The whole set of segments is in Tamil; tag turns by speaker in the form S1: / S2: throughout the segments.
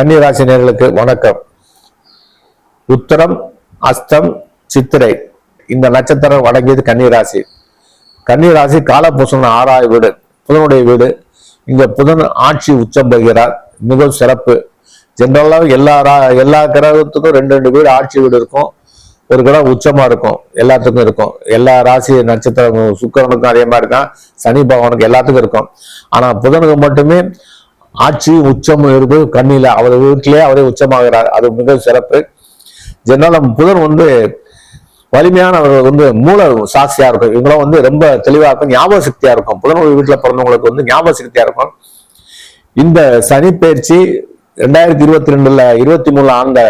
S1: கன்னிராசி நேர்களுக்கு வணக்கம். உத்தரம் அஸ்தம் சித்திரை. இந்த நட்சத்திரம் வழங்கியது கன்னிராசி. கன்னிராசி காலபூசண ஆறாய் வீடு புதனுடைய வீடு. இங்க புதன் ஆட்சி உச்சம் பெறுகிறார். மிகவும் சிறப்பு. ஜென்ரலாக எல்லா ரா- எல்லா கிரகத்துக்கும் ரெண்டு ரெண்டு வீடு ஆட்சி வீடு இருக்கும். ஒரு கிரகம் உச்சமா இருக்கும். எல்லாத்துக்கும் இருக்கும். எல்லா ராசி நட்சத்திரம் சுக்கரனுக்கும் அதே மாதிரி தான் சனி பகவானுக்கு எல்லாத்துக்கும் இருக்கும். ஆனா புதனுக்கு மட்டுமே ஆட்சி உச்சம் இருந்து கண்ணில அவர் வீட்டிலே அவரே உச்சமாகிறார். அது மிக சிறப்பு. ஜெனரல் புதன் வந்து வலிமையானவர்கள் வந்து மூல சாட்சியா இருக்கும். இவங்களாம் வந்து ரொம்ப தெளிவா இருக்கும். ஞாபக சக்தியா இருக்கும். புதனுடைய வீட்டில் பிறந்தவங்களுக்கு வந்து ஞாபக சக்தியா இருக்கும். இந்த சனி பயிற்சி ரெண்டாயிரத்தி இருபத்தி ரெண்டுல இருபத்தி மூணுல ஆண்ட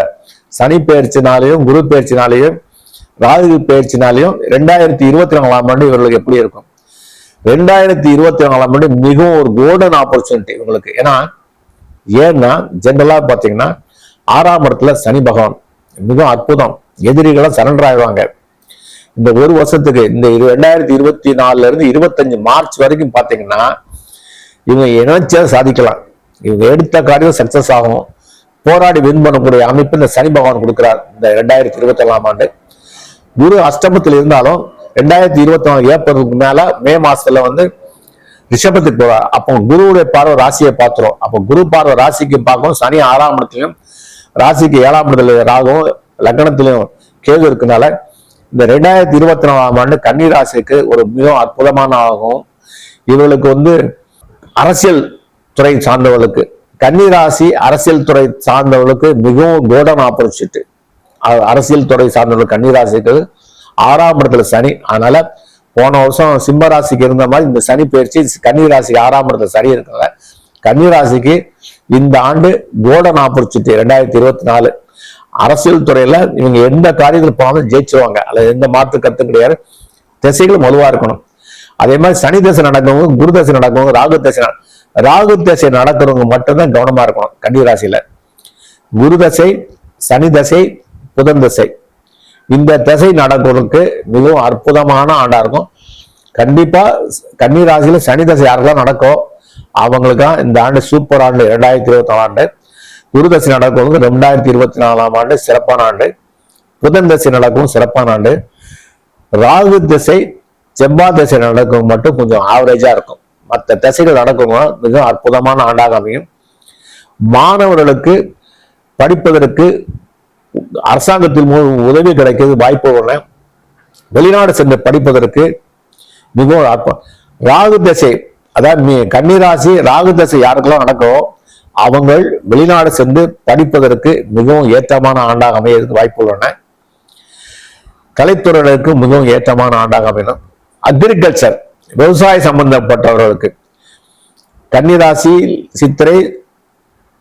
S1: சனி பயிற்சினாலையும் குரு பயிற்சினாலையும் ராகு பயிற்சினாலையும் ரெண்டாயிரத்தி இருபத்தி நாலாம் ஆண்டு இவர்களுக்கு எப்படி இருக்கும்? ரெண்டாயிரத்தி இருபத்தி நாலாம் ஆண்டு மிகவும் ஒரு கோல்டன் ஆப்பர்ச்சுனிட்டி உங்களுக்கு. ஏன்னா ஏன்னா ஜென்ரலா பாத்தீங்கன்னா ஆறாம் இடத்துல சனி பகவான். மிகவும் அற்புதம். எதிரிகளை சரண்டர் ஆயிடுவாங்க. இந்த ஒரு வருஷத்துக்கு இந்த இரு- ரெண்டாயிரத்தி இருபத்தி நாலுல இருந்து இருபத்தஞ்சு மார்ச் வரைக்கும் பாத்தீங்கன்னா இவங்க இணைச்சா சாதிக்கலாம். இவங்க எடுத்த காரியம் சக்சஸ் ஆகும். போராடி வின் பண்ணக்கூடிய அமைப்பு இந்த சனி பகவான் கொடுக்கிறார். இந்த ரெண்டாயிரத்தி இருபத்தி ஏழாம் ஆண்டு. குரு அஷ்டமத்தில் இருந்தாலும் ரெண்டாயிரத்தி இருபத்தி நாலு ஏப்ரலுக்கு மேல மே மாசத்துல வந்து ரிஷபத்துக்கு போறார் அப்போ குருவுடைய பார்வை ராசியை பார்த்துரும். அப்போ குரு பார்வை ராசிக்கு பார்க்கும் சனி ஆறாம் இடத்துலையும் ராசிக்கு ஏழாம் இடத்துல ராகும் லக்னத்திலையும் கேது இருக்கனால இந்த ரெண்டாயிரத்தி இருபத்தி நாலாம் ஆண்டு கன்னி ராசிக்கு ஒரு மிகவும் அற்புதமான ஆகும். இவர்களுக்கு வந்து அரசியல் துறை சார்ந்தவர்களுக்கு கன்னி ராசி அரசியல் துறை சார்ந்தவர்களுக்கு மிகவும் கோல்டன் ஆப்பர்ச்சுனிட்டி அரசியல் துறை சார்ந்தவர்கள் கன்னி ராசிக்கு ஆறாம் இடத்துல சனி. அதனால போன வருஷம் சிம்ம ராசிக்கு இருந்த மாதிரி இந்த சனி பயிற்சி கன்னி ராசிக்கு ஆறாம் இடத்துல சனி இருக்கிறத கன்னி ராசிக்கு இந்த ஆண்டு கோல்டன் ஆப்பர்ச்சுனிட்டி ரெண்டாயிரத்தி இருபத்தி நாலு. அரசியல் துறையில இவங்க எந்த காரியத்தில் போனாலும் ஜெயிச்சிருவாங்க. அதில் எந்த மாற்று கருத்து கிடையாது. திசைகளும் வலுவா இருக்கணும். அதே மாதிரி சனி தசை நடக்கிறவங்க குரு தசை நடக்கிறவங்க ராகு தசை ராகு தசை நடக்கிறவங்க மட்டும்தான் கவனமா இருக்கணும் கன்னி ராசியில. குரு தசை சனி தசை புதன் தசை. இந்த தசை நடக்கிறதுக்கு மிகவும் அற்புதமான ஆண்டா இருக்கும். கண்டிப்பா கன்னி ராசியில சனி தசை யாருக்கெல்லாம் நடக்கும் அவங்களுக்கு இந்த ஆண்டு சூப்பர் ஆண்டு ரெண்டாயிரத்தி இருபத்தி நாலு ஆண்டு. குரு தசை நடக்கிறவங்க ரெண்டாயிரத்தி இருபத்தி நாலாம் ஆண்டு சிறப்பான ஆண்டு. புதன் தசை நடக்கும் சிறப்பான ஆண்டு. ராகு திசை செவ்வாய் திசை நடக்கும் மட்டும் கொஞ்சம் ஆவரேஜா இருக்கும். மற்ற திசைகள் நடக்கும் மிக அற்புதமான ஆண்டாக அமையும். மாணவர்களுக்கு படிப்பதற்கு அரசாங்கத்தின் மூலம் உதவி கிடைக்கிறது வாய்ப்பு உள்ளன வெளிநாடு சென்று படிப்பதற்கு மிகவும் ஆர்வம் ராகு திசை அதாவது கன்னிராசி ராகு திசை யாருக்கெல்லாம் நடக்கவோ அவங்கள் வெளிநாடு சென்று படிப்பதற்கு மிகவும் ஏற்றமான ஆண்டாக அமையறதுக்கு வாய்ப்பு உள்ளன கலைத்துறையினருக்கு மிகவும் ஏற்றமான ஆண்டாக அமையணும். அக்ரிகல்ச்சர் விவசாய சம்பந்தப்பட்டவர்களுக்கு. கன்னிராசி சித்திரை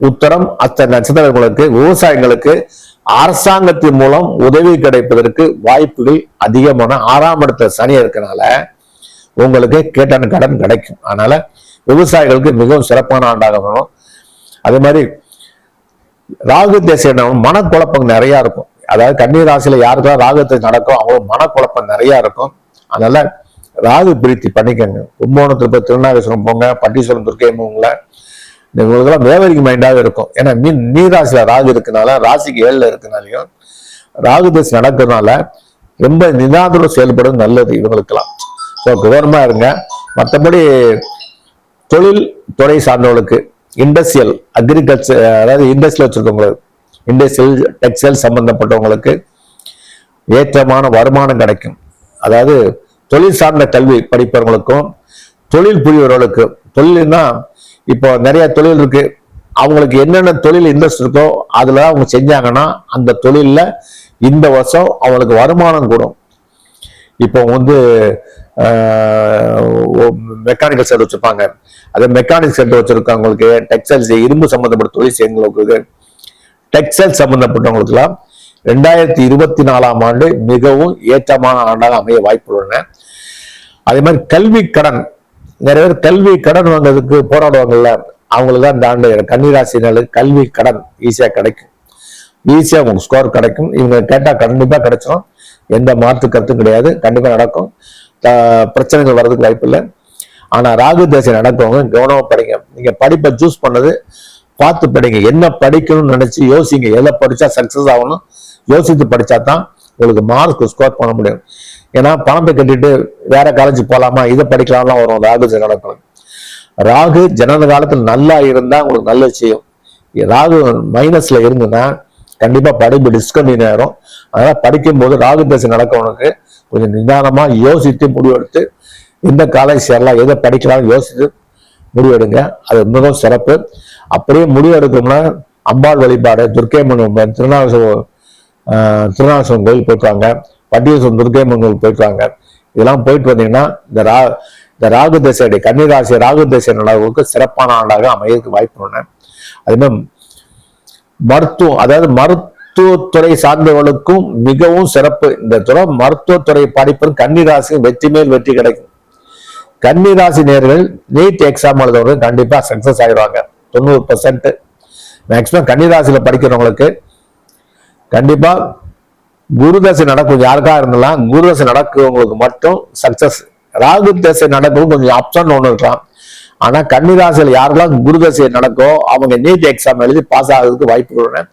S1: உத்தரம் அத்த நட்சத்திரங்களுக்கு விவசாயிகளுக்கு அரசாங்கத்தின் மூலம் உதவி கிடைப்பதற்கு வாய்ப்புகள் அதிகமான. ஆறாம் இடத்துல சனி இருக்கனால உங்களுக்கு கேட்டான கடன் கிடைக்கும். அதனால விவசாயிகளுக்கு மிகவும் சிறப்பான ஆண்டாக வரும் அதே மாதிரி ராகு தேச மனக்குழப்பம் நிறைய இருக்கும். அதாவது கண்ணீர் ராசியில யாருக்கெல்லாம் ராகத்தை நடக்கும் அவங்க மனக்குழப்பம் நிறைய இருக்கும். அதனால ராகு பிரீத்தி பண்ணிக்கோங்க. கும்பகோணத்தில் போய் திருநாகேஸ்வரம் போங்க பட்டீஸ்வரம் துர்க்கைமுங்கள இவங்களுக்கெல்லாம் வேவரிங் மைண்டாகவே இருக்கும். ஏன்னா மீன் நீர் ராகு இருக்கனால ராசிக்கு ஏழில் இருக்கனாலையும் ராகு தேச நடக்கிறதுனால ரொம்ப நிதானத்துடன் செயல்படுவது நல்லது இவங்களுக்கெல்லாம். ஸோ கவனமா இருங்க. மற்றபடி தொழில் துறை சார்ந்தவங்களுக்கு இண்டஸ்ட்ரியல் அக்ரிகல்ச்சர் அதாவது இண்டஸ்ட்ரியல் வச்சிருக்கவங்களுக்கு இண்டஸ்ட்ரியல் டெக்ஸ்டைல் சம்பந்தப்பட்டவங்களுக்கு ஏற்றமான வருமானம் கிடைக்கும். அதாவது தொழில் சார்ந்த கல்வி படிப்பவர்களுக்கும் தொழில் புரியவர்களுக்கும் தொழில்னா இப்போ நிறைய தொழில் இருக்கு. அவங்களுக்கு என்னென்ன தொழில் இன்ட்ரெஸ்ட் இருக்கோ அதில் அவங்க செஞ்சாங்கன்னா அந்த தொழிலில் இந்த வருஷம் அவங்களுக்கு வருமானம் கூடும். இப்போ வந்து மெக்கானிக்கல் செட் வச்சுருப்பாங்க. அதே மெக்கானிக் செட் வச்சுருக்கவங்களுக்கு டெக்ஸ்டைல்ஸ் இரும்பு சம்மந்தப்பட்ட தொழில் செய்யறவங்களுக்கு டெக்ஸ்டைல் சம்மந்தப்பட்டவங்களுக்குலாம் ரெண்டாயிரத்தி இருபத்தி நாலாம் ஆண்டு மிகவும் ஏற்றமான ஆண்டாக அமைய வாய்ப்புள்ளன அதே மாதிரி கல்வி கடன் நிறைய பேர் கல்வி கடன் வாங்குறதுக்கு போராடுவாங்கல்ல. அவங்களுக்கு தான் இந்த ஆண்டு கன்னிராசினர்களுக்கு கல்வி கடன் ஈஸியாக கிடைக்கும். ஈஸியாக உங்களுக்கு ஸ்கோர் கிடைக்கும். இவங்க கேட்டால் கண்டிப்பாக கிடைச்சிடும் எந்த மாற்று கருத்தும் கிடையாது. கண்டிப்பாக நடக்கும். பிரச்சனைகள் வர்றதுக்கு வாய்ப்பு இல்லை. ஆனால் ராகு தேசை நடக்கவங்க கவனமாக படிங்க. நீங்கள் படிப்பை சூஸ் பண்ணது பார்த்து படிங்க. என்ன படிக்கணும்னு நினச்சி யோசிங்க. எதை படித்தா சக்ஸஸ் ஆகணும்? யோசித்து படிச்சா தான் உங்களுக்கு மார்க் ஸ்கோர் பண்ண முடியும். ஏன்னா பணத்தை கட்டிட்டு வேற காலேஜ் போகலாமா இதை படிக்கலாம்லாம் வரும். ராகு நடக்கணும் ராகு ஜனன காலத்தில் நல்லா இருந்தா உங்களுக்கு நல்ல செய்யும். ராகு மைனஸ்ல இருந்ததுன்னா கண்டிப்பா படிப்பு டிஸ்கண்டினியூ ஆயிரும். அதனால படிக்கும்போது ராகு தசை நடக்கவனுக்கு கொஞ்சம் நிதானமா யோசித்து முடிவெடுத்து எந்த காலேஜ் சேரலாம் எதை படிக்கலாம்னு யோசித்து முடிவெடுங்க. அது மிகவும் சிறப்பு. அப்படியே முடிவெடுக்கணும்னா அம்பாள் வழிபாடு துர்க்கை துர்க்கைமன் திருநாசம் திருநாசம் கோயில் போயிருக்காங்க பட்டியசம் துர்க்கைமன் கோயில் போயிட்டாங்க இதெல்லாம் போயிட்டு வந்தீங்கன்னா இந்த ரா இந்த ராகு தசையுடைய கன்னிராசி ராகு தசை நடவுக்கு சிறப்பான ஆண்டாக அமையதுக்கு வாய்ப்பு உள்ளன மருத்துவம் அதாவது மருத்துவத்துறை சார்ந்தவர்களுக்கும் மிகவும் சிறப்பு. இந்த துறை மருத்துவத்துறை படிப்பில் கன்னிராசியும் வெற்றி மேல் வெற்றி கிடைக்கும். கன்னிராசி நேர்கள் நீட் எக்ஸாம் எழுதவர்கள் கண்டிப்பா சக்சஸ் ஆகிடுவாங்க தொண்ணூறு பர்சன்ட் மேக்சிமம் கன்னிராசியில படிக்கிறவங்களுக்கு குரு குருதசை நடக்கும் யாருக்கா இருந்தாலும் குருதசை நடக்கிறவங்களுக்கு மட்டும் சக்சஸ் ராகு தசை நடக்கும் கொஞ்சம் அப்சன் ஒன்று இருக்கலாம். ஆனா கன்னிராசியில் யாரெல்லாம் குருதசை நடக்கோ அவங்க நீட் எக்ஸாம் எழுதி பாஸ் ஆகிறதுக்கு வாய்ப்பு கொடுறேன்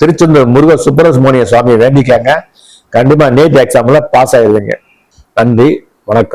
S1: திருச்செந்தூர் முருக சுப்பிரமணிய சுவாமியை வேண்டிக்காங்க. கண்டிப்பா நீட் எக்ஸாம்ல பாஸ் ஆயிடுவீங்க. நன்றி வணக்கம்.